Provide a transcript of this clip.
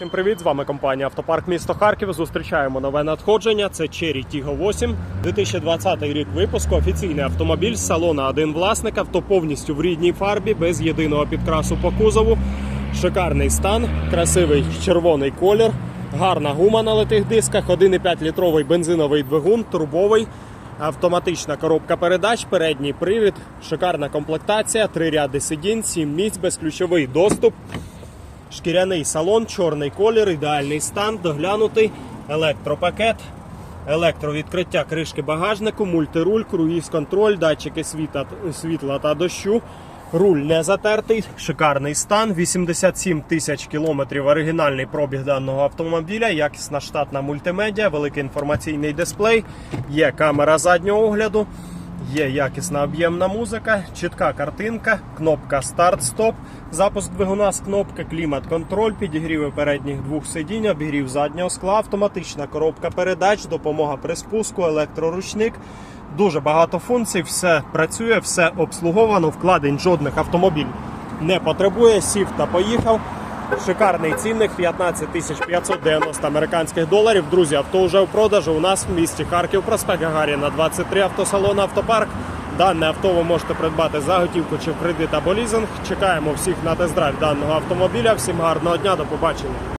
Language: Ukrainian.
Всім привіт! З вами компанія Автопарк місто Харків. Зустрічаємо нове надходження. Це Cherry Tiggo 8. 2020 рік випуску. Офіційний автомобіль з салона один власник. Авто повністю в рідній фарбі, без єдиного підкрасу по кузову. Шикарний стан, красивий червоний колір, гарна гума на литих дисках, 1,5 літровий бензиновий двигун, турбовий. Автоматична коробка передач, передній привід, шикарна комплектація, три ряди сидінь, 7 місць, безключовий доступ. Шкіряний салон, чорний колір, ідеальний стан, доглянутий, електропакет, електровідкриття кришки багажнику, мультируль, круїз-контроль, датчики світа, світла та дощу. Руль не затертий, шикарний стан, 87 тисяч кілометрів оригінальний пробіг даного автомобіля, якісна штатна мультимедіа, великий інформаційний дисплей, є камера заднього огляду, Є якісна об'ємна музика, чітка картинка, кнопка старт-стоп, запуск двигуна з кнопки, клімат-контроль, підігріви передніх двох сидінь, обігрів заднього скла, автоматична коробка передач, допомога при спуску, електроручник. Дуже багато функцій, все працює, все обслуговано, вкладень жодних автомобіль не потребує. Сів та поїхав. Шикарний цінник 15 тисяч 590 американських доларів. Друзі, авто вже в продажу у нас в місті Харків, проспект Гагаріна, 23 автосалон Автопарк. Дане авто ви можете придбати за готівку чи в кредит або лізинг. Чекаємо всіх на тест-драйв даного автомобіля. Всім гарного дня, до побачення.